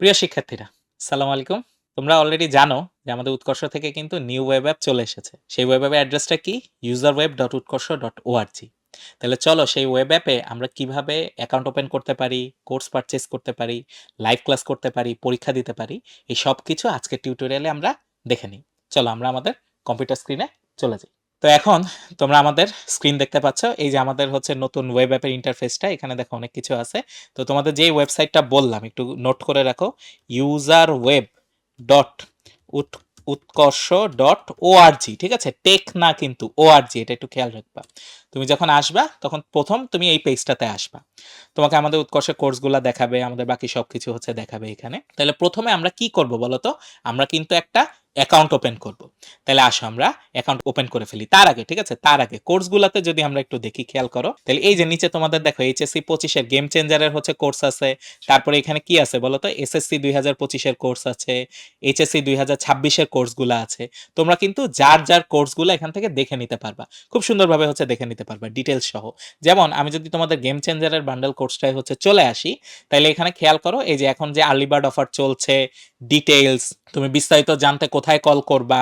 প্রিয় শিক্ষার্থীরা, সালাম আলাইকুম। তোমরা অলরেডি জানো যে আমাদের উৎকর্ষ থেকে কিন্তু নিউ ওয়েব অ্যাপ চলে এসেছে। সেই ওয়েব অ্যাপের অ্যাড্রেসটা কি user web dot Utkarsh dot O R G তাহলে চলো সেই ওয়েব অ্যাপে আমরা কীভাবে অ্যাকাউন্ট ওপেন করতে পারি কোর্স পারচেস করতে পারি লাইভ ক্লাস করতে পারি, পরীক্ষা দিতে পারি, এই সব কিছু আজকের টিউটোরিয়ালে আমরা দেখে নিই। চলো আমরা আমাদের কম্পিউটার স্ক্রিনে চলে যাই। তো এখন তোমরা আমাদের স্ক্রিন দেখতে পাচ্ছ, এই যে আমাদের হচ্ছে নতুন ওয়েব অ্যাপের ইন্টারফেসটা এখানে দেখো অনেক কিছু আছে। তো তোমাদের যেই ওয়েবসাইটটা বললাম, একটু নোট করে রাখো user web dot Utkarsh dot O O R G ঠিক আছে? টেক না কিন্তু ওআরজি এটা একটু খেয়াল রাখবা। তুমি যখন আসবা, তখন প্রথম তুমি এই পেজটাতে আসবা। তোমাকে আমাদের উৎকর্ষের কোর্সগুলো দেখাবে, আমাদের বাকি সব কিছু হচ্ছে দেখাবে এখানে। তাহলে প্রথমে আমরা কি করব বলো তো আমরা কিন্তু একটা অ্যাকাউন্ট ওপেন করব। তাহলে আসো আমরা অ্যাকাউন্ট ওপেন করে ফেলি। তার আগে, ঠিক আছে? তার আগে কোর্সগুলোতে যদি আমরা একটু দেখি, খেয়াল করো। তাহলে এই যে নিচে তোমাদের দেখো এইচএসসি পঁচিশের গেম চেঞ্জারের হচ্ছে কোর্স আছে। তারপরে এখানে কি আছে বলো তো? এসএসসি দুই হাজার পঁচিশের কোর্স আছে। এইচএসসি দুই হাজার ছাব্বিশের কোর্সগুলো আছে। তোমরা কিন্তু যার যার কোর্সগুলো এখান থেকে দেখে নিতে পারবা। খুব সুন্দরভাবে হচ্ছে দেখে নিতে পারবা ডিটেলস সহ। যেমন, আমি যদি তোমাদের গেম চেঞ্জারের বান্ডেল কোর্সটাই হচ্ছে চলে আসি, তাহলে এখানে খেয়াল করো, এই যে এখন যে আর্লি বার্ড অফার চলছে ডিটেলস তুমি বিস্তারিত জানতে কোথায় কল করবা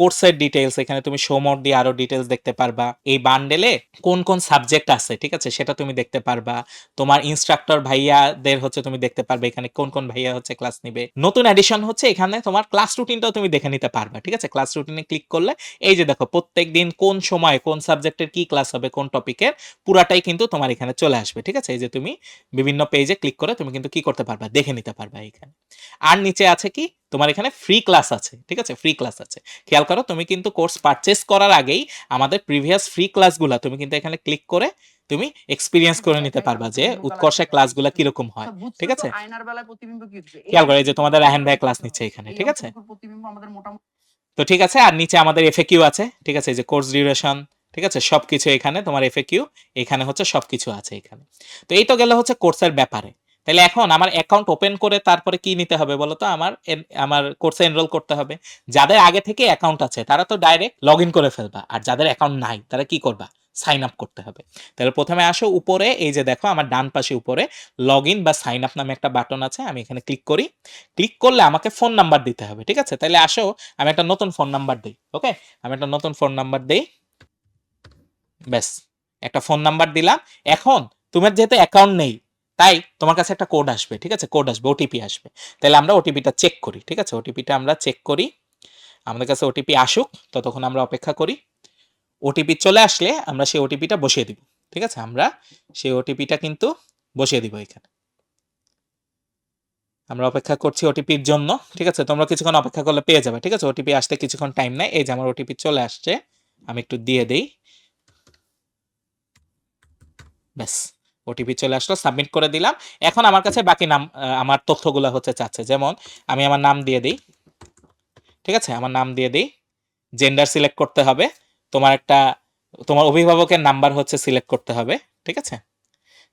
কোর্সের ডিটেলস এখানে তুমি সোমর দিয়ে আরও ডিটেলস দেখতে পারবা। এই বান্ডেলে কোন কোন সাবজেক্ট আছে, ঠিক আছে? সেটা তুমি দেখতে পারবা। তোমার ইনস্ট্রাক্টর ভাইয়াদের হচ্ছে তুমি দেখতে পারবে এখানে কোন কোন ভাইয়া হচ্ছে ক্লাস নিবে। নতুন এডিশন হচ্ছে এখানে তোমার ক্লাস রুটিনটাও তুমি দেখে নিতে পারবা, ঠিক আছে? ক্লাস রুটিনে ক্লিক করলে এই যে দেখো, প্রত্যেক দিন কোন সময় কোন সাবজেক্টের কি ক্লাস হবে, কোন টপিকের পুরাটাই কিন্তু তোমার এখানে চলে আসবে, ঠিক আছে? এই যে তুমি বিভিন্ন পেজে ক্লিক করে তুমি কিন্তু কি করতে পারবা, দেখে নিতে পারবা এখানে। আর নিচে আছে কি? তোমার এখানে ফ্রি ক্লাস আছে, ঠিক আছে? ফ্রি ক্লাস আছে। খেয়াল করো তুমি কিন্তু কোর্স পারচেস করার আগেই আমাদের প্রিভিয়াস ফ্রি ক্লাসগুলো তুমি কিন্তু এখানে ক্লিক করে তুমি এক্সপিরিয়েন্স করে নিতে পারবা যে উৎকর্ষে ক্লাসগুলো কীরকম হয় ঠিক আছে? আয়নার বেলায় প্রতিবিম্ব কি? খেয়াল করে এই যে তোমাদের রাহেন ভাই ক্লাস নিচ্ছে এখানে ঠিক আছে? প্রতিবিম্ব আমাদের মোটামুটি তো ঠিক আছে আর নিচে আমাদের এফএকিউ আছে ঠিক আছে? এই যে কোর্স ডিউরেশন ঠিক আছে? সবকিছু এখানে তোমার এফএকিউ এখানে হচ্ছে সবকিছু আছে এখানে। তো এই তো গেলে হচ্ছে কোর্সের ব্যাপারে। তাহলে এখন আমার অ্যাকাউন্ট ওপেন করে তারপরে কি নিতে হবে বলো তো আমার আমার কোর্সে এনরোল করতে হবে। যাদের আগে থেকে অ্যাকাউন্ট আছে, তারা তো ডাইরেক্ট লগ ইন করে ফেলবা। আর যাদের অ্যাকাউন্ট নাই, তারা কি করবা? সাইন আপ করতে হবে। তাহলে প্রথমে আসো উপরে, এই যে দেখো আমার ডান পাশে উপরে লগ ইন বা সাইন আপ নামে একটা বাটন আছে, আমি এখানে ক্লিক করি। ক্লিক করলে আমাকে ফোন নাম্বার দিতে হবে, ঠিক আছে? তাহলে আসো, আমি একটা নতুন ফোন নাম্বার দিই ওকে আমি একটা নতুন ফোন নাম্বার দিই। ব্যাস, একটা ফোন নাম্বার দিলাম। এখন, তোমার যেহেতু অ্যাকাউন্ট নেই তাই তোমার কাছে একটা কোড আসবে ঠিক আছে কোড আসবে ওটিপি আসবে তাহলে আমরা ওটিপিটা চেক করি ঠিক আছে ওটিপিটা আমরা চেক করি আমাদের কাছে ওটিপি আসুক ততক্ষণ আমরা অপেক্ষা করি ওটিপি চলে আসলে আমরা সেই ওটিপিটা বসিয়ে দিব ঠিক আছে আমরা সেই ওটিপিটা কিন্তু বসিয়ে দিব এখানে আমরা অপেক্ষা করছি ওটিপির জন্য ঠিক আছে তোমরা কিছুক্ষণ অপেক্ষা করলে পেয়ে যাবে ঠিক আছে ওটিপি আসতে কিছুক্ষণ টাইম নেয় এই যে আমার ওটিপি চলে আসছে আমি একটু দিয়ে দেই ব্যাস ওটিপি চলে আসলো সাবমিট করে দিলাম। এখন আমার কাছে বাকি নাম আমার তথ্যগুলো হচ্ছে চাচ্ছে। যেমন, আমি আমার নাম দিয়ে দিই। ঠিক আছে? আমার নাম দিয়ে দিই। জেন্ডার সিলেক্ট করতে হবে। তোমার একটা, তোমার অভিভাবকের নাম্বার হচ্ছে সিলেক্ট করতে হবে। ঠিক আছে?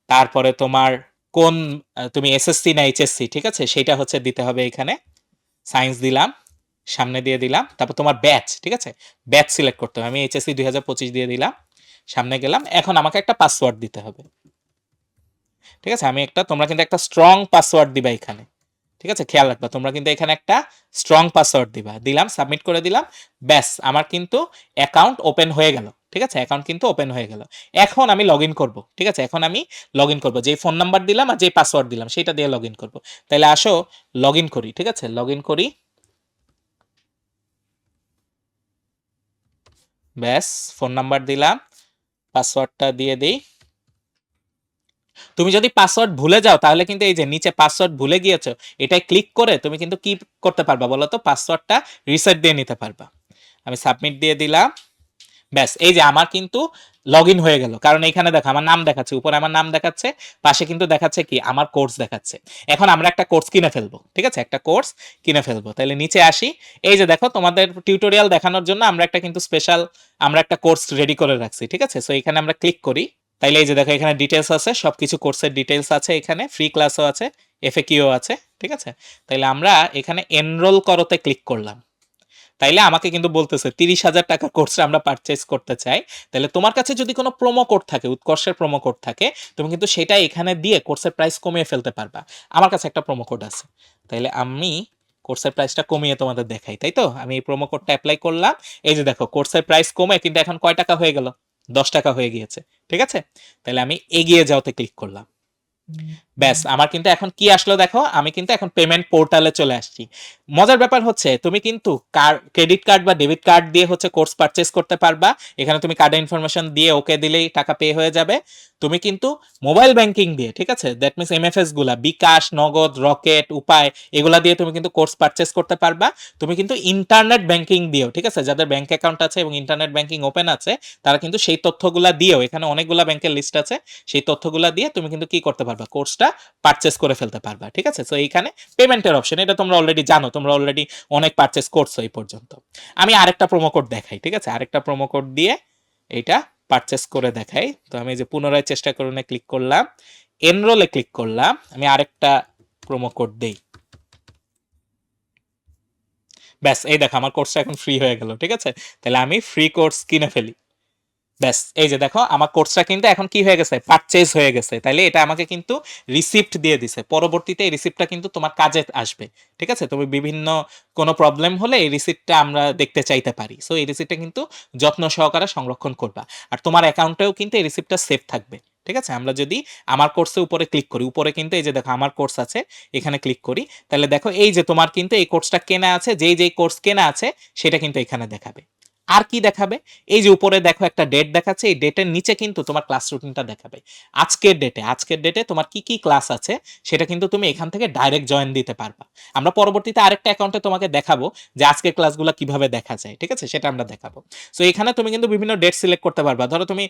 তারপরে তোমার কোন তুমি এসএসসি না এইচএসসি ঠিক আছে? সেটা হচ্ছে দিতে হবে এখানে। সায়েন্স দিলাম, সামনে দিয়ে দিলাম। তারপর তোমার ব্যাচ ঠিক আছে? ব্যাচ সিলেক্ট করতে হবে। আমি এইচএসসি দুই হাজার পঁচিশ দিয়ে দিলাম। সামনে গেলাম। এখন আমাকে একটা পাসওয়ার্ড দিতে হবে। ঠিক আছে? আমি একটা, তোমরা কিন্তু একটা স্ট্রং পাসওয়ার্ড দিবা এখানে। ঠিক আছে? খেয়াল রাখবা, তোমরা কিন্তু এখানে একটা স্ট্রং পাসওয়ার্ড দিবা। দিলাম সাবমিট করে দিলাম, ব্যাস, আমার কিন্তু অ্যাকাউন্ট ওপেন হয়ে গেল। ঠিক আছে? অ্যাকাউন্ট কিন্তু ওপেন হয়ে গেল। এখন আমি লগ ইন করব। ঠিক আছে? এখন আমি লগ ইন করব। যেই ফোন নাম্বার দিলাম আর যেই পাসওয়ার্ড দিলাম সেটা দিয়ে লগ ইন করব। তাহলে আসো লগ ইন করি। ঠিক আছে? লগ ইন করি। ব্যাস ফোন নাম্বার দিলাম পাসওয়ার্ডটা দিয়ে দিই। তুমি যদি পাসওয়ার্ড ভুলে যাও, তাহলে কিন্তু এই যে নিচে পাসওয়ার্ড ভুলে গিয়েছো এটাই ক্লিক করে তুমি কিন্তু কি করতে পারবা বলো তো? পাসওয়ার্ডটা রিসেট দিয়ে নিতে পারবা। আমি সাবমিট দিয়ে দিলাম। ব্যাস, এই যে আমার কিন্তু লগ ইন হয়ে গেল। কারণ এখানে দেখো, আমার নাম দেখাচ্ছে, উপরে আমার নাম দেখাচ্ছে, পাশে কিন্তু দেখাচ্ছে কি? আমার কোর্স দেখাচ্ছে। এখন আমরা একটা কোর্স কিনে ফেলব, ঠিক আছে? একটা কোর্স কিনে ফেলব। তাহলে নিচে আসি। এই যে দেখো, তোমাদের টিউটোরিয়াল দেখানোর জন্য আমরা একটা কিন্তু স্পেশাল আমরা একটা কোর্স রেডি করে রাখছি, ঠিক আছে? সো এখানে আমরা ক্লিক করি। তাইলে এই যে দেখো, এখানে ডিটেলস আছে, সবকিছু কোর্সের ডিটেলস আছে এখানে ফ্রি ক্লাসও আছে এফএকিউ আছে, ঠিক আছে? তাইলে আমরা এখানে এনরোল করতে ক্লিক করলাম। তাইলে আমাকে কিন্তু বলতেছে, তিরিশ হাজার টাকা কোর্সটা আমরা পারচেজ করতে চাই। তাহলে তোমার কাছে যদি কোনো প্রোমো কোড থাকে, উৎকর্ষের প্রোমো কোড থাকে, তুমি কিন্তু সেটা এখানে দিয়ে কোর্সের প্রাইস কমিয়ে ফেলতে পারবা। আমার কাছে একটা প্রোমো কোড আছে। তাইলে আমি কোর্সের প্রাইসটা কমিয়ে তোমাদের দেখাই, তাই তো? আমি এই প্রোমো কোডটা অ্যাপ্লাই করলাম। এই যে দেখো কোর্সের প্রাইস কমে, কিন্তু এখন কয় টাকা হয়ে গেল? দশ টাকা হয়ে গিয়েছে ঠিক আছে? তাহলে আমি এগিয়ে যাওয়াতে ক্লিক করলাম। ব্যাস, আমার কিন্তু এখন কি আসলো দেখো? আমি কিন্তু এখন পেমেন্ট পোর্টালে চলে আসছি। মজার ব্যাপার হচ্ছে, তুমি কিন্তু কার ক্রেডিট কার্ড বা ডেবিট কার্ড দিয়ে হচ্ছে কোর্স পারচেস করতে পারবা। এখানে তুমি কার্ডের ইনফরমেশন দিয়ে ওকে দিলেই টাকা পে হয়ে যাবে। তুমি কিন্তু মোবাইল ব্যাংকিং দিয়ে, ঠিক আছে? দ্যাট মিনস এমএফএসগুলা, বিকাশ, নগদ, রকেট, উপায়, এগুলা দিয়ে তুমি কিন্তু কোর্স পারচেস করতে পারবা। তুমি কিন্তু ইন্টারনেট ব্যাংকিং দিয়েও, ঠিক আছে? যাদের ব্যাংক অ্যাকাউন্ট আছে এবং ইন্টারনেট ব্যাংকিং ওপেন আছে, তারা কিন্তু সেই তথ্যগুলা দিয়েও, এখানে অনেকগুলা ব্যাংকের লিস্ট আছে, সেই তথ্যগুলা দিয়ে তুমি কিন্তু কি করতে পারবা? কোর্সটা পারচেস করে ফেলতে পারবা, ঠিক আছে? সো এইখানে পেমেন্টের অপশন এটা তোমরা অলরেডি জানো, তোমরা অলরেডি অনেক পারচেস করছ এই পর্যন্ত। আমি আরেকটা প্রোমো কোড দেখাই, ঠিক আছে? আরেকটা প্রোমো কোড দিয়ে এটা পারচেস করে দেখাই। তো আমি যে পুনরায় চেষ্টা করুন ক্লিক করলাম এনরোলে ক্লিক করলাম, আমি আরেকটা প্রোমো কোড দেই। ব্যাস, এই দেখো, আমার কোর্সটা এখন ফ্রি হয়ে গেল, ঠিক আছে? তাহলে আমি ফ্রি কোর্স কিনে ফেলি। ব্যাস, এই যে দেখো, আমার কোর্সটা কিন্তু এখন কি হয়ে গেছে? পারচেজ হয়ে গেছে। তাইলে এটা আমাকে কিন্তু রিসিপ্ট দিয়ে দিছে। পরবর্তীতে এই রিসিপ্টটা কিন্তু তোমার কাজে আসবে। ঠিক আছে? তুমি বিভিন্ন কোনো প্রবলেম হলে এই রিসিপ্টটা আমরা দেখতে চাইতে পারি। সো এই রিসিপ্টটা কিন্তু যত্ন সহকারে সংরক্ষণ করবা। আর তোমার অ্যাকাউন্টেও কিন্তু এই রিসিপ্টটা সেভ থাকবে। ঠিক আছে? আমরা যদি আমার কোর্সে উপরে ক্লিক করি, উপরে কিন্তু এই যে দেখো, আমার কোর্স আছে, এখানে ক্লিক করি তাহলে দেখো এই যে তোমার কিন্তু এই কোর্সটা কেনা আছে, যেই যেই কোর্স কেনা আছে, সেটা কিন্তু এখানে দেখাবে। আর কি দেখাবে? এই যে উপরে দেখো একটা ডেট দেখাচ্ছে, এই ডেটের নিচে কিন্তু তোমার ক্লাস রুটিনটা দেখাবে। আজকের ডেটে আজকের ডেটে তোমার কি কি ক্লাস আছে, সেটা কিন্তু তুমি এখান থেকে ডাইরেক্ট জয়েন দিতে পারবা। আমরা পরবর্তীতে আরেকটা অ্যাকাউন্টে তোমাকে দেখাবো যে আজকের ক্লাসগুলো কীভাবে দেখা যায়, ঠিক আছে? সেটা আমরা দেখাবো। সো এখানে তুমি কিন্তু বিভিন্ন ডেট সিলেক্ট করতে পারবা। ধরো তুমি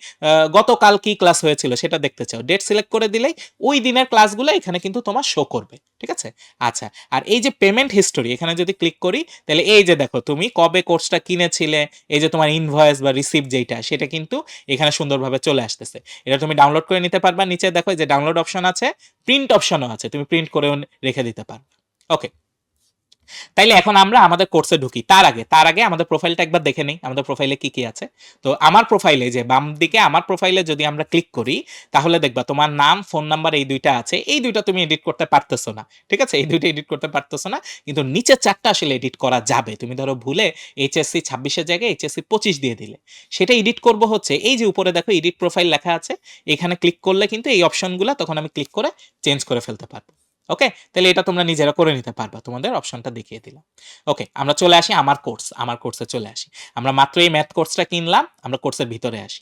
গতকাল কি ক্লাস হয়েছিল সেটা দেখতে চাও। ডেট সিলেক্ট করে দিলেই ওই দিনের ক্লাসগুলো এখানে কিন্তু তোমার শো করবে, ঠিক আছে? আচ্ছা আর এই যে পেমেন্ট হিস্টোরি এখানে যদি ক্লিক করি, তাহলে এই যে দেখো, তুমি কবে কোর্সটা কিনেছিলে এই যে তোমার ইনভয়েস বা রিসিপ্ট যেটা সেটা কিন্তু এখানে সুন্দরভাবে চলে আসতেছে। এটা তুমি ডাউনলোড করে নিতে পারবা। নিচে দেখো যে ডাউনলোড অপশন আছে প্রিন্ট অপশনও আছে। তুমি প্রিন্ট করেও রেখে দিতে পারবে। ওকে তাইলে এখন আমরা আমাদের কোর্সে ঢুকি। তার আগে তার আগে আমাদের প্রোফাইলটা একবার দেখে নিই, আমাদের প্রোফাইলে কি কি আছে। তো আমার প্রোফাইলে যে বাম দিকে, আমার প্রোফাইলে যদি আমরা ক্লিক করি, তাহলে দেখবা তোমার নাম ফোন নাম্বার এই দুইটা আছে। এই দুইটা তুমি এডিট করতে পারতেছো না, ঠিক আছে? এই দুইটা এডিট করতে পারতেছো না, কিন্তু নিচের চারটা আসলে এডিট করা যাবে। তুমি ধরো ভুলে এইচএসসি ছাব্বিশের জায়গায় এইচএসসি পঁচিশ দিয়ে দিলে। সেটা এডিট করব হচ্ছে, এই যে উপরে দেখো এডিট প্রোফাইল লেখা আছে, এখানে ক্লিক করলে কিন্তু এই অপশনগুলো তখন আমি ক্লিক করে চেঞ্জ করে ফেলতে পারব। ওকে তাহলে এটা তোমরা নিজেরা করে নিতে পারবা। তোমাদের অপশনটা দেখিয়ে দিলাম। ওকে আমরা চলে আসি আমার কোর্স আমার কোর্সে চলে আসি। আমরা মাত্র এই ম্যাথ কোর্সটা কিনলাম, আমরা কোর্সের ভিতরে আসি।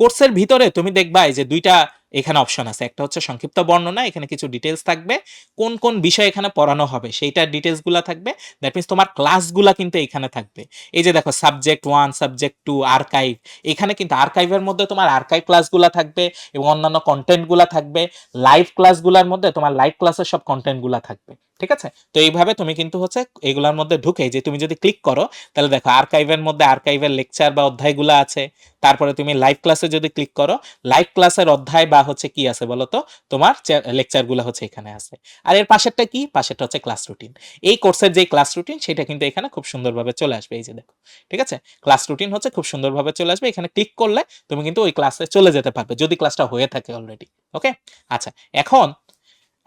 কোর্সের ভিতরে তুমি দেখবা যে দুইটা এখানে অপশন আছে। একটা হচ্ছে সংক্ষিপ্ত বর্ণনা, এখানে কিছু ডিটেলস থাকবে। কোন কোন বিষয় এখানে পড়ানো হবে সেইটার ডিটেলসগুলো থাকবে। দ্যাট মিনস তোমার ক্লাসগুলা কিন্তু এখানে থাকবে। এই যে দেখো subject one subject two archive এখানে কিন্তু আর্কাইভের মধ্যে তোমার আর্কাইভ ক্লাসগুলো থাকবে এবং অন্যান্য কন্টেন্টগুলো থাকবে। লাইভ ক্লাসগুলোর মধ্যে তোমার লাইভ ক্লাসের সব কন্টেন্টগুলো থাকবে। ঠিক আছে? তো এইভাবে তুমি কিন্তু হচ্ছে এগুলোর মধ্যে ঢুকে যে তুমি যদি ক্লিক করো, তাহলে দেখো আর্কাইভের মধ্যে আর্কাইভের লেকচার বা অধ্যায়গুলো আছে। তারপরে তুমি লাইভ ক্লাসে যদি ক্লিক করো লাইভ ক্লাসের অধ্যায় বা হচ্ছে কি আছে বলো তো তোমার লেকচারগুলো হচ্ছে এখানে আছে। আর এর পাশেরটা কি? পাশেরটা হচ্ছে ক্লাস রুটিন এই কোর্সের যে ক্লাস রুটিন সেটা কিন্তু এখানে খুব সুন্দরভাবে চলে আসবে, এই যে দেখো। ঠিক আছে? ক্লাস রুটিন হচ্ছে খুব সুন্দরভাবে চলে আসবে। এখানে ক্লিক করলে তুমি কিন্তু ওই ক্লাসে চলে যেতে পারবে, যদি ক্লাসটা হয়ে থাকে অলরেডি ওকে আচ্ছা এখন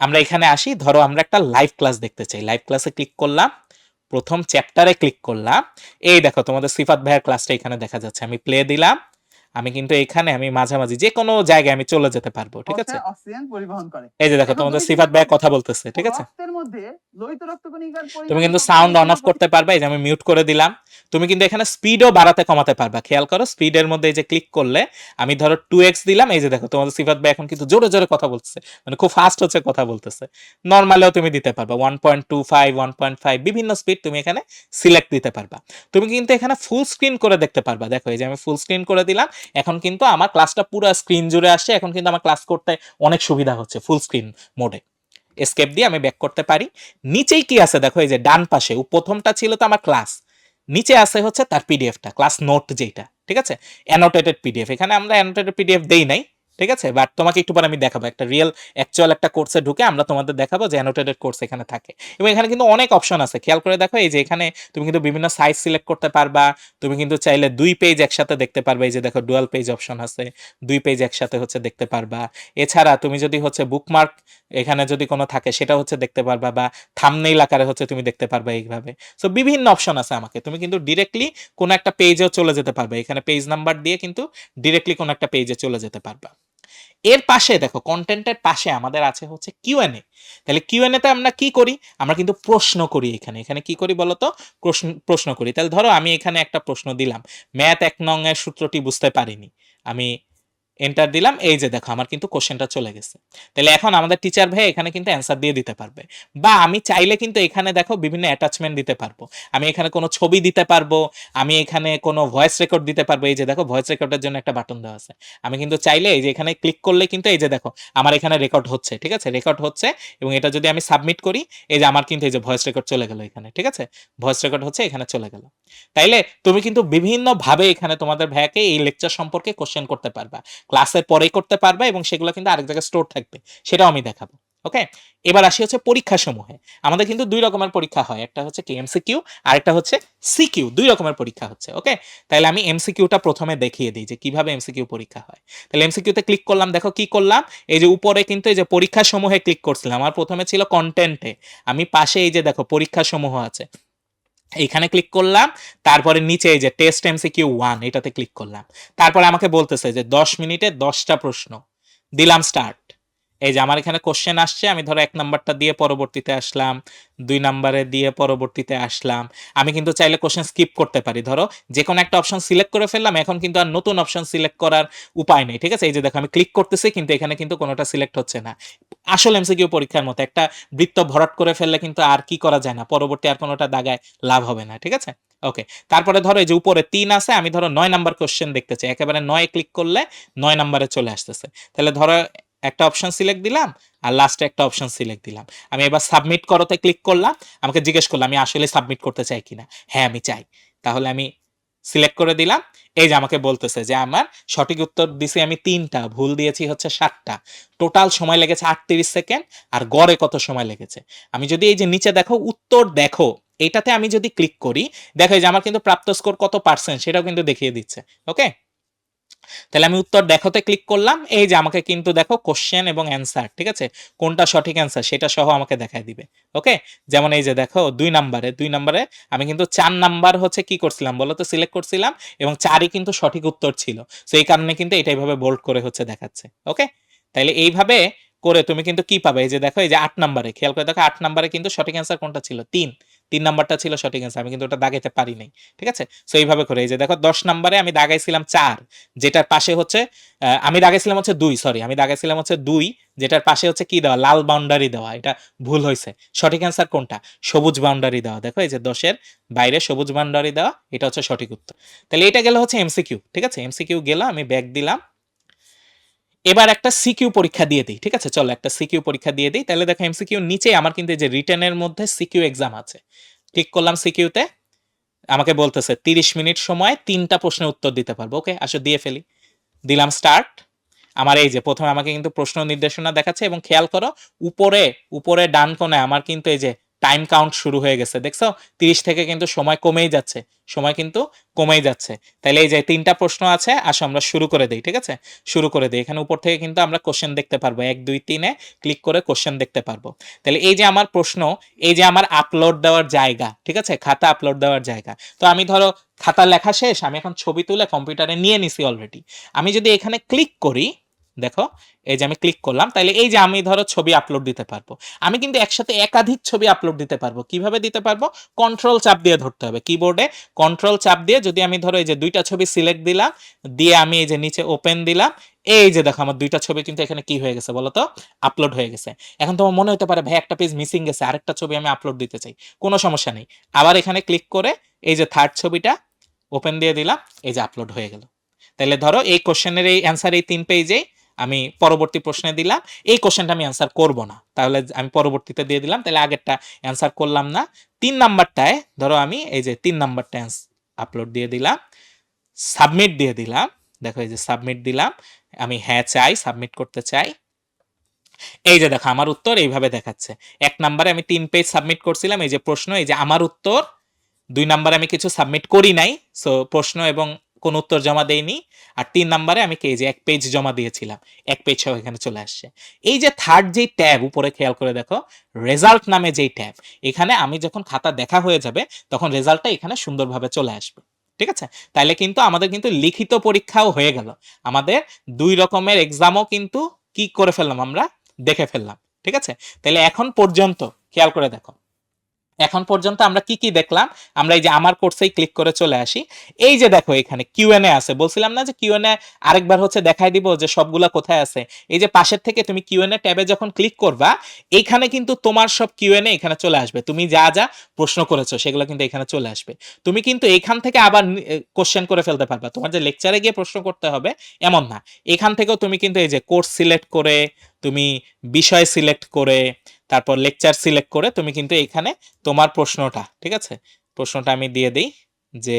আমরা এখানে আসি ধরো আমরা একটা লাইভ ক্লাস দেখতে চাই। লাইভ ক্লাসে ক্লিক করলাম প্রথম চ্যাপ্টারে ক্লিক করলাম। এই দেখো তোমাদের সিফাত ভাইয়ের ক্লাসটা এখানে দেখা যাচ্ছে। আমি প্লে দিলাম আমি কিন্তু এখানে আমি মাঝামাঝি যে কোনো জায়গায় আমি চলে যেতে পারব ঠিক আছে? পরিবহন এই যে দেখো তোমাদের সিফাত ভাই কথা বলতেছে ঠিক আছে? মধ্যে তুমি কিন্তু সাউন্ড অন অফ করতে পারবে এই যে আমি মিউট করে দিলাম। তুমি কিন্তু এখানে স্পিডও বাড়াতে কমাতে পারবা। খেয়াল করো স্পিডের মধ্যে এই যে ক্লিক করলে আমি ধরো টু এক্স দিলাম এই যে দেখো তোমাদের সিফাত ভাই এখন কিন্তু জোরে জোরে কথা বলতেছে মানে খুব ফাস্ট হচ্ছে কথা বলতেছে। নর্মালেও তুমি দিতে পারবা one point two five one point five বিভিন্ন স্পিড তুমি এখানে সিলেক্ট দিতে পারবা। তুমি কিন্তু এখানে ফুল স্ক্রিন করে দেখতে পারবা। দেখো এই যে আমি ফুল স্ক্রিন করে দিলাম এখন কিন্তু আমার ক্লাসটা পুরো স্ক্রিন জুড়ে আসছে এখন কিন্তু আমার ক্লাস করতে অনেক সুবিধা হচ্ছে ফুল স্ক্রিন মোডে এসকেপ দিয়ে আমি ব্যাক করতে পারি। নিচেই কি আছে? দেখো, এই যে ডান পাশে, ও প্রথমটা ছিল তো আমার ক্লাস নিচে আছে হচ্ছে তার পিডিএফটা ক্লাস নোট যেটা ঠিক আছে? অ্যানোটেটেড পিডিএফ এখানে আমরা অ্যানোটেটেড পিডিএফ দেই নাই। ঠিক আছে? বাট তোমাকে একটু পরে আমি দেখাবো। একটা রিয়েল অ্যাকচুয়াল একটা কোর্সে ঢুকে আমরা তোমাদের দেখাবো যে অ্যানোটেটেড কোর্স এখানে থাকে। এবং এখানে কিন্তু অনেক অপশন আছে। খেয়াল করে দেখো, এই যে এখানে তুমি কিন্তু বিভিন্ন সাইজ সিলেক্ট করতে পারবা। তুমি কিন্তু চাইলে দুই পেজ একসাথে দেখতে পারবে। এই যে দেখো ডুয়াল পেজ অপশন আছে। দুই পেজ একসাথে হচ্ছে দেখতে পারবা। এছাড়া তুমি যদি হচ্ছে বুকমার্ক এখানে যদি কোনো থাকে সেটা হচ্ছে দেখতে পারবা বা থামনেইল আকারে হচ্ছে তুমি দেখতে পারবা এইভাবে। সো বিভিন্ন অপশন আছে আমাকে। তুমি কিন্তু ডিরেক্টলি কোনো একটা পেজেও চলে যেতে পারবে। এখানে পেজ নাম্বার দিয়ে কিন্তু ডিরেক্টলি কোনো একটা পেজে চলে যেতে পারবা। এর পাশে দেখো কন্টেন্টের পাশে আমাদের আছে হচ্ছে কিউএনএ তাহলে কিউএনএ তে আমরা কি করি? আমরা কিন্তু প্রশ্ন করি এখানে। এখানে কি করি বলতো? প্রশ্ন প্রশ্ন করি। তাহলে ধরো আমি এখানে একটা প্রশ্ন দিলাম। ম্যাথ এক নং এর সূত্রটি বুঝতে পারিনি। আমি এন্টার দিলাম, এই যে দেখো আমার কিন্তু কোশ্চেনটা চলে গেছে। তাহলে এখন আমাদের টিচার ভাই এখানে কিন্তু অ্যান্সার দিয়ে দিতে পারবে। বা আমি চাইলে কিন্তু এখানে দেখো বিভিন্ন অ্যাটাচমেন্ট দিতে পারব। আমি এখানে কোনো ছবি দিতে পারব, আমি এখানে কোনো ভয়েস রেকর্ড দিতে পারব। এই যে দেখো ভয়েস রেকর্ডের জন্য একটা বাটন দেওয়া আছে। আমি কিন্তু চাইলে এই যে এখানে ক্লিক করলে কিন্তু এই যে দেখো আমার এখানে রেকর্ড হচ্ছে, ঠিক আছে? রেকর্ড হচ্ছে এবং এটা যদি আমি সাবমিট করি, এই যে আমার কিন্তু এই যে ভয়েস রেকর্ড চলে গেল এখানে, ঠিক আছে? ভয়েস রেকর্ড হচ্ছে, এখানে চলে গেল। তাইলে তুমি কিন্তু বিভিন্নভাবে এখানে তোমাদের ভাইয়াকে এই লেকচার সম্পর্কে কোশ্চেন করতে পারবা। ক্লাসের পরেই করতে পারবা এবং সেগুলো কিন্তু আরেক জায়গায় স্টোর থাকবে, সেটাও আমি দেখাবো ওকে এবার আসি হচ্ছে পরীক্ষা সমূহে। আমাদের কিন্তু দুই রকমের পরীক্ষা হয়, একটা হচ্ছে কি এমসিকিউ আর একটা হচ্ছে সিকিউ দুই রকমের পরীক্ষা হচ্ছে ওকে তাহলে আমি এমসিকিউটা প্রথমে দেখিয়ে দিই যে কীভাবে এমসিকিউ পরীক্ষা হয়। তাহলে এমসিকিউতে ক্লিক করলাম, দেখো কি করলাম? এই যে উপরে কিন্তু এই যে পরীক্ষা সমূহে ক্লিক করছিলাম, আমার প্রথমে ছিল কন্টেন্টে আমি পাশে এই যে দেখো পরীক্ষা সমূহ আছে এইখানে ক্লিক করলাম, তারপরে নিচে এই যে টেস্ট এমসিকিউ ওয়ান এটাতে ক্লিক করলাম। তারপরে আমাকে বলতেছে যে দশ মিনিটে দশটা প্রশ্ন। দিলাম স্টার্ট এই যে আমার এখানে কোশ্চেন আসছে, আমি ধরো এক নাম্বারটা দিয়ে পরবর্তীতে আসলাম, দুই নাম্বারে দিয়ে পরবর্তীতে আসলাম। আমি কিন্তু চাইলে কোশ্চেন স্কিপ করতে পারি, ধরো যে কোনো একটা অপশন সিলেক্ট করে ফেললাম, এখন কিন্তু আর নতুন অপশন সিলেক্ট করার উপায় নেই, ঠিক আছে? এই যে দেখো, আমি ক্লিক করতেছি, কিন্তু এখানে কিন্তু কোনোটা সিলেক্ট হচ্ছে না। আসল এমসিকিউ পরীক্ষার মতো, একটা বৃত্ত ভরাট করে ফেললে কিন্তু আর কি করা যায় না, পরবর্তী আর কোনোটা দাগায় লাভ হবে না, ঠিক আছে? ওকে তারপরে ধরো এই যে উপরে তিন আছে, আমি ধরো নয় নাম্বার কোশ্চেন দেখতে চাই, একেবারে নয় ক্লিক করলে নয় নাম্বারে চলে আসতেছে। তাহলে ধরো একটা অপশন সিলেক্ট দিলাম আর লাস্টে একটা অপশন সিলেক্ট দিলাম। আমি এবার সাবমিট করতে ক্লিক করলাম, আমাকে জিজ্ঞেস করলাম আমি আসলে সাবমিট করতে চাই কিনা? হ্যাঁ আমি চাই। তাহলে আমি সিলেক্ট করে দিলাম। এই যে আমাকে বলতেছে যে, আমার সঠিক উত্তর দিছি আমি তিনটা, ভুল দিয়েছি হচ্ছে সাতটা। টোটাল সময় লেগেছে আটত্রিশ সেকেন্ড আর গড়ে কত সময় লেগেছে? আমি যদি এই যে নিচে দেখো, উত্তর দেখো, এটাতে আমি যদি ক্লিক করি, দেখো যে আমার কিন্তু প্রাপ্ত স্কোর কত পার্সেন্ট সেটাও কিন্তু দেখিয়ে দিচ্ছে ওকে তাহলে আমি উত্তর দেখোতে ক্লিক করলাম, এই যে আমাকে কিন্তু দেখো কোশ্চেন এবং অ্যান্সার ঠিক আছে? কোনটা সঠিক অ্যান্সার সেটা সহ আমাকে দেখায় দিবে ওকে যেমন এই যে দেখো, দুই নাম্বারে দুই নাম্বারে আমি কিন্তু চার নাম্বার হচ্ছে কি করছিলাম বলো তো? সিলেক্ট করছিলাম এবং চারই কিন্তু সঠিক উত্তর ছিল। তো এই কারণে কিন্তু এটা এইভাবে বোল্ড করে হচ্ছে দেখাচ্ছে ওকে তাইলে এইভাবে করে তুমি কিন্তু কি পাবে? এই যে দেখো, এই যে আট নাম্বারে, খেয়াল করে দেখো, আট নাম্বারে কিন্তু সঠিক অ্যান্সার কোনটা ছিল? তিন। তিন নাম্বারটা ছিল সঠিক অ্যান্সার আমি কিন্তু ওটা দাগাইতে পারি নাই ঠিক আছে? সো এইভাবে করে, এই যে দেখো, দশ নাম্বারে আমি দাগাইছিলাম চার, যেটার পাশে হচ্ছে আমি দাগাইছিলাম হচ্ছে দুই সরি আমি দাগাইছিলাম হচ্ছে দুই, যেটার পাশে হচ্ছে কি দেওয়া? লাল বাউন্ডারি দেওয়া, এটা ভুল হয়েছে। সঠিক অ্যান্সার কোনটা? সবুজ বাউন্ডারি দেওয়া। দেখো, এই যে দশের বাইরে সবুজ বাউন্ডারি দেওয়া, এটা হচ্ছে সঠিক উত্তর। তাহলে এটা গেল হচ্ছে এমসিকিউ ঠিক আছে? এমসিকিউ গেল, আমি ব্যাক দিলাম এবার একটা সিকিউ পরীক্ষা দিয়ে দিই, ঠিক আছে? চলো একটা সিকিউ পরীক্ষা দিয়ে দিই, তাহলে দেখো এমসিকিউ নিচে আমার কিন্তু যে রিটার্নের মধ্যে সিকিউ এক্সাম আছে। ক্লিক করলাম সিকিউতে আমাকে বলতেছে তিরিশ মিনিট সময়, তিনটা প্রশ্নের উত্তর দিতে পারব ওকে আসো, দিয়ে ফেলি। দিলাম স্টার্ট আমার এই যে প্রথমে আমাকে কিন্তু প্রশ্ন নির্দেশনা দেখাচ্ছে এবং খেয়াল করো, উপরে উপরে ডান কোণে আমার কিন্তু এই যে টাইম কাউন্ট শুরু হয়ে গেছে, দেখছ? তিরিশ থেকে কিন্তু সময় কমেই যাচ্ছে, সময় কিন্তু কমেই যাচ্ছে। তাহলে এই যে তিনটা প্রশ্ন আছে, আসো আমরা শুরু করে দিই, ঠিক আছে? শুরু করে দিই, এখানে উপর থেকে কিন্তু আমরা কোশ্চেন দেখতে পারব, এক, দুই, তিনে ক্লিক করে কোশ্চেন দেখতে পারব। তাহলে এই যে আমার প্রশ্ন, এই যে আমার আপলোড দেওয়ার জায়গা, ঠিক আছে? খাতা আপলোড দেওয়ার জায়গা। তো আমি ধরো খাতা লেখা শেষ, আমি এখন ছবি তুলে কম্পিউটারে নিয়ে নিছি অলরেডি আমি যদি এখানে ক্লিক করি দেখো, এই যে আমি ক্লিক করলাম তাহলে এই যে আমি ধরো ছবি আপলোড দিতে পারব। আমি কিন্তু একসাথে একাধিক ছবি আপলোড দিতে পারব। কীভাবে দিতে পারব? কন্ট্রোল চাপ দিয়ে ধরতে হবে। কিবোর্ডে কন্ট্রোল চাপ দিয়ে যদি আমি ধরো এই যে দুইটা ছবি সিলেক্ট দিলাম, দিয়ে আমি এই যে নিচে ওপেন দিলাম, এই যে দেখো আমার দুইটা ছবি কিন্তু এখানে কি হয়ে গেছে বলো তো আপলোড হয়ে গেছে। এখন তোমার মনে হতে পারে, ভাই, একটা পেজ মিসিং গেছে, আরেকটা ছবি আমি আপলোড দিতে চাই। কোনো সমস্যা নেই। আবার এখানে ক্লিক করে এই যে থার্ড ছবিটা ওপেন দিয়ে দিলাম, এই যে আপলোড হয়ে গেল। তাহলে ধরো এই কোশ্চেনের এই অ্যান্সার এই তিন পেজেই আমি পরবর্তী প্রশ্নে দিলাম, এই কোশ্চেনটা আমি অ্যান্সার করব না। তাহলে আমি পরবর্তীতে দিয়ে দিলাম, তাহলে আগেরটা অ্যান্সার করলাম না। তিন নাম্বারটায়, ধরো আমি এই যে তিন নাম্বারটা আপলোড দিয়ে দিলাম সাবমিট দিয়ে দিলাম। দেখো এই যে সাবমিট দিলাম, আমি হ্যাঁ চাই সাবমিট করতে চাই। এই যে দেখো, আমার উত্তর এইভাবে দেখাচ্ছে। এক নাম্বারে আমি তিন পেজ সাবমিট করছিলাম, এই যে প্রশ্ন, এই যে আমার উত্তর। দুই নাম্বারে আমি কিছু সাবমিট করি নাই সো প্রশ্ন এবং কোন উত্তর জমা দেয়নি আর তিন নাম্বারে আমি কি যে এক পেজ জমা দিয়েছিলাম, এক পেজ সহ এখানে চলে আসছে। এই যে থার্ড যেই ট্যাব, উপরে খেয়াল করে দেখো রেজাল্ট নামে যেই ট্যাব, এখানে আমি যখন খাতা দেখা হয়ে যাবে, তখন রেজাল্টটা এখানে সুন্দরভাবে চলে আসবে। ঠিক আছে? তাইলে কিন্তু আমাদের কিন্তু লিখিত পরীক্ষাও হয়ে গেল। আমাদের দুই রকমের এক্সামও কিন্তু কি করে ফেললাম আমরা? দেখে ফেললাম। ঠিক আছে? তাহলে এখন পর্যন্ত খেয়াল করে দেখো। এখন পর্যন্ত আমরা কি কি দেখলাম? আমরা এই যে আমার কোর্সেই ক্লিক করে চলে আসি। এই যে দেখো এখানে কিউএনএ আছে। বলছিলাম না যে কিউএনএ আরেকবার হচ্ছে দেখাই দিব যে সবগুলা কোথায় আছে। এই যে পাশের থেকে তুমি কিউএনএ ট্যাবে যখন ক্লিক করবা, এইখানে কিন্তু তোমার সব কিউএনএ এখানে চলে আসবে। তুমি যা যা প্রশ্ন করেছ সেগুলো কিন্তু এখানে চলে আসবে। তুমি কিন্তু এখান থেকে আবার কোশ্চেন করে ফেলতে পারবা। তোমার যে লেকচারে গিয়ে প্রশ্ন করতে হবে এমন না। এখান থেকেও তুমি কিন্তু এই যে কোর্স সিলেক্ট করে, তুমি বিষয় সিলেক্ট করে তারপর লেকচার সিলেক্ট করে তুমি কিন্তু এখানে তোমার প্রশ্নটা, ঠিক আছে? প্রশ্নটা আমি দিয়ে দিই যে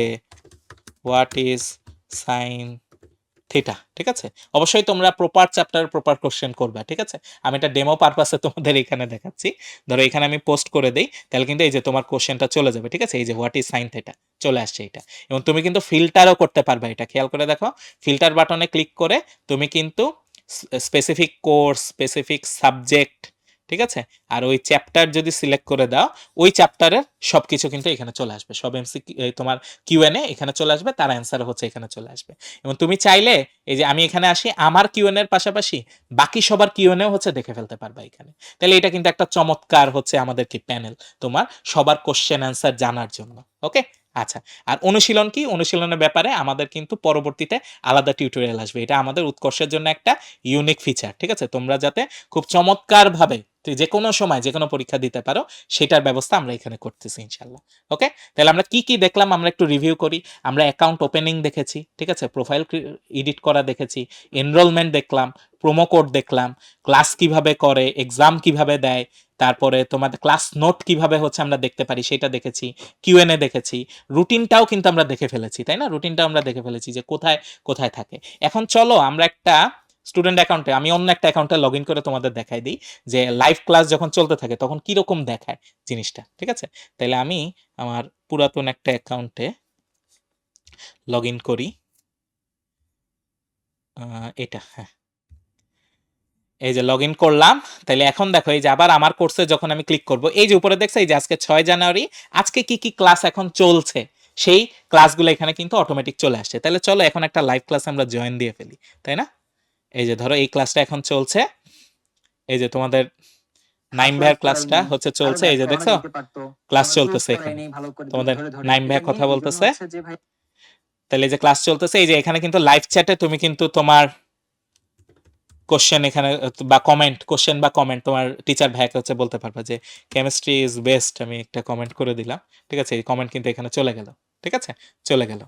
হোয়াট ইজ সাইন থিটা ঠিক আছে? অবশ্যই তোমরা প্রপার চ্যাপ্টার প্রপার কোশ্চেন করবে, ঠিক আছে? আমি এটা ডেমো পারপাসে তোমাদের এখানে দেখাচ্ছি। ধরো এখানে আমি পোস্ট করে দেই, তাহলে কিন্তু এই যে তোমার কোশ্চেনটা চলে যাবে, ঠিক আছে? এই যে হোয়াট ইজ সাইন থিটা চলে আসছে এটা। এবং তুমি কিন্তু ফিল্টারও করতে পারবে এটা, খেয়াল করে দেখো ফিল্টার বাটনে ক্লিক করে তুমি কিন্তু স্পেসিফিক কোর্স স্পেসিফিক সাবজেক্ট ঠিক আছে? আর ওই চ্যাপ্টার যদি সিলেক্ট করে দাও, ওই চ্যাপ্টারের সব কিছু কিন্তু এখানে চলে আসবে। সব এমসি তোমার কিউএনএ এখানে চলে আসবে, তার অ্যান্সার হচ্ছে এখানে চলে আসবে। এবং তুমি চাইলে এই যে আমি এখানে আসি, আমার কিউএন এর পাশাপাশি বাকি সবার কিউএনএও হচ্ছে দেখে ফেলতে পারবা এখানে। তাহলে এটা কিন্তু একটা চমৎকার হচ্ছে আমাদের কি প্যানেল তোমার সবার কোশ্চেন অ্যান্সার জানার জন্য ওকে আচ্ছা আর অনুশীলন কি? অনুশীলনের ব্যাপারে আমাদের কিন্তু পরবর্তীতে আলাদা টিউটোরিয়াল আসবে। এটা আমাদের উৎকর্ষের জন্য একটা ইউনিক ফিচার ঠিক আছে? তোমরা যাতে খুব চমৎকারভাবে যে কোনো সময় যে কোনো পরীক্ষা দিতে পারো, সেটার ব্যবস্থা আমরা এখানে করতেছি ইনশাল্লাহ ওকে তাহলে আমরা কি কি দেখলাম? আমরা একটু রিভিউ করি। আমরা অ্যাকাউন্ট ওপেনিং দেখেছি, ঠিক আছে? প্রোফাইল এডিট করা দেখেছি এনরোলমেন্ট দেখলাম প্রোমো কোড দেখলাম ক্লাস কীভাবে করে এক্সাম কীভাবে দেয়, তারপরে তোমাদের ক্লাস নোট কীভাবে হচ্ছে আমরা দেখতে পারি, সেটা দেখেছি কিউএনএ দেখেছি রুটিনটাও কিন্তু আমরা দেখে ফেলেছি, তাই না? রুটিনটাও আমরা দেখে ফেলেছি যে কোথায় কোথায় থাকে। এখন চলো আমরা একটা স্টুডেন্ট অ্যাকাউন্টে আমি অন্য একটা অ্যাকাউন্টে লগ ইন করে তোমাদের দেখাই দিই, যে লাইভ ক্লাস যখন চলতে থাকে, তখন কীরকম দেখায় জিনিসটা, ঠিক আছে? তাহলে আমি আমার পুরাতন একটা অ্যাকাউন্টে লগ ইন করি। এটা হ্যাঁ। এই যে লগ করলাম তাহলে এখন দেখো এই যে আবার আমার কোর্সে যখন আমি ক্লিক করব, এই যে উপরে দেখছ, এই যে আজকে ছয় জানুয়ারি, আজকে কি কি ক্লাস এখন চলছে? সেই ক্লাসগুলো এখানে কিন্তু অটোমেটিক চলে আসছে। তাহলে চলো এখন একটা লাইভ ক্লাস আমরা জয়েন দিয়ে ফেলি, তাই না? এই যে ধরো এই ক্লাসটা এখন চলছে, এই যে তোমাদের নাইম ভাইয়ের ক্লাসটা হচ্ছে চলছে, এই যে দেখছ? ক্লাস চলতেছে এখানে। তোমাদের নাইম ভাই কথা বলতেছে। তাহলে যে ক্লাস চলতেছে, এই যে এখানে কিন্তু লাইভ চ্যাটে তুমি কিন্তু তোমার কোশ্চেন এখানে, বা কমেন্ট কোশ্চেন বা কমেন্ট তোমার টিচার ভাইকে হচ্ছে বলতে পারবা যে কেমিস্ট্রি ইজ বেস্ট আমি একটা কমেন্ট করে দিলাম, ঠিক আছে? এই কমেন্ট কিন্তু এখানে চলে গেল, ঠিক আছে? চলে গেল।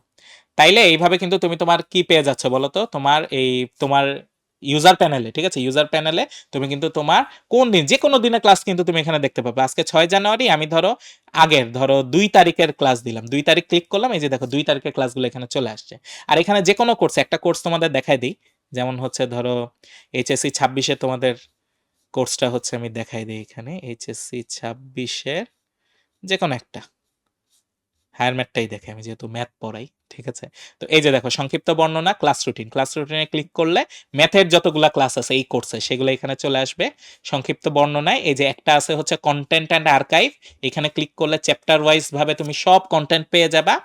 তাইলে এইভাবে কিন্তু তুমি তোমার কি পেয়ে যাচ্ছ বলো তো? তোমার এই, তোমার ইউজার প্যানেলে ঠিক আছে? ইউজার প্যানেলে তুমি কিন্তু তোমার কোন দিন যে কোনো দিনের ক্লাস কিন্তু তুমি এখানে দেখতে পাবে। আজকে ছয় জানুয়ারি, আমি ধরো আগের, ধরো দুই তারিখের ক্লাস দিলাম। দুই তারিখ ক্লিক করলাম, এই যে দেখো দুই তারিখের ক্লাসগুলো এখানে চলে আসছে। আর এখানে যে কোনো কোর্স একটা কোর্স তোমাদের দেখাই দিই। যেমন হচ্ছে ধরো এইচএসসি ছাব্বিশে তোমাদের কোর্সটা হচ্ছে আমি দেখাই দিই এখানে এইচএসসি ছাব্বিশের যে কোনো একটা। হায়ার ম্যাথটাই দেখে, আমি যেহেতু ম্যাথ পড়াই, ঠিক আছে? তো এই যে দেখো, সংক্ষিপ্ত বর্ণনা ক্লাস রুটিন ক্লাস রুটিনে ক্লিক করলে ম্যাথের যতগুলা ক্লাস আছে, এই কোর্সে সেগুলো এখানে চলে আসবে। সংক্ষিপ্ত বর্ণনায়, এই যে একটা আছে হচ্ছে কন্টেন্ট অ্যান্ড আর্কাইভ এখানে ক্লিক করলে চ্যাপ্টার ওয়াইজ ভাবে তুমি সব কন্টেন্ট পেয়ে যাবা।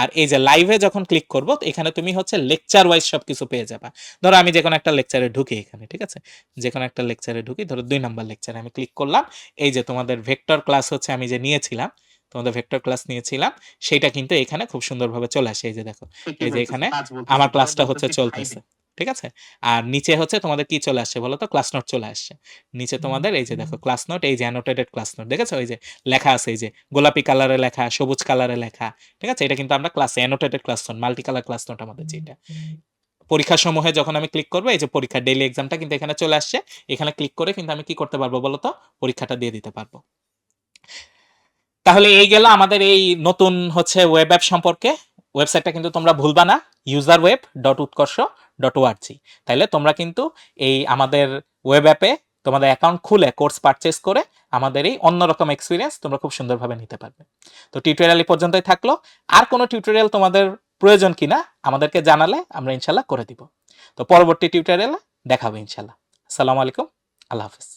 আর এই যে লাইভে যখন ক্লিক করব এখানে তুমি হচ্ছে লেকচার ওয়াইজ সব কিছু পেয়ে যাবা। ধরো আমি যে কোনো একটা লেকচারে ঢুকি এখানে, ঠিক আছে? যে কোনো একটা লেকচারে ঢুকি, ধরো দুই নাম্বার লেকচারে আমি ক্লিক করলাম। এই যে তোমাদের ভেক্টর ক্লাস হচ্ছে আমি যে নিয়েছিলাম তোমাদের ভেক্টর ক্লাস নিয়েছিলাম সেটা কিন্তু এখানে খুব সুন্দরভাবে চলে আসে। এই যে দেখো এই যে এখানে আমার ক্লাসটা হচ্ছে চলতেছে ঠিক আছে? আর নিচে হচ্ছে তোমাদের কি চলে আসছে বলো তো ক্লাস নোট চলে আসছে নিচে তোমাদের এই যে দেখো ক্লাস নোট এই যে অ্যানোটেটেড ক্লাস নোট দেখেছ? এই যে লেখা আছে এই যে গোলাপি কালারে লেখা সবুজ কালারে লেখা ঠিক আছে? এটা কিন্তু আমরা class annotated class note multi colour class note আমাদের যেটা। পরীক্ষা সমূহে যখন আমি ক্লিক করব এই যে পরীক্ষা ডেইলি এক্সামটা কিন্তু এখানে চলে আসছে। এখানে ক্লিক করে কিন্তু আমি কি করতে পারব বলো তো পরীক্ষাটা দিয়ে দিতে পারব। তাহলে এই গেল আমাদের এই নতুন হচ্ছে ওয়েব অ্যাপ সম্পর্কে। ওয়েবসাইটটা কিন্তু তোমরা ভুলবা না user web dot Utkarsh dot O R G তাহলে তোমরা কিন্তু এই আমাদের ওয়েব অ্যাপে তোমাদের অ্যাকাউন্ট খুলে কোর্স পারচেস করে আমাদের এই অন্যরকম এক্সপিরিয়েন্স তোমরা খুব সুন্দরভাবে নিতে পারবে। তো টিউটোরিয়াল এই পর্যন্তই থাকল। আর কোনো টিউটোরিয়াল তোমাদের প্রয়োজন কিনা আমাদেরকে জানালে আমরা ইনশাল্লাহ করে দিব। তো পরবর্তী টিউটোরিয়ালে দেখাবো ইনশাল্লাহ আসসালামু আলাইকুম। আল্লাহ হাফিজ।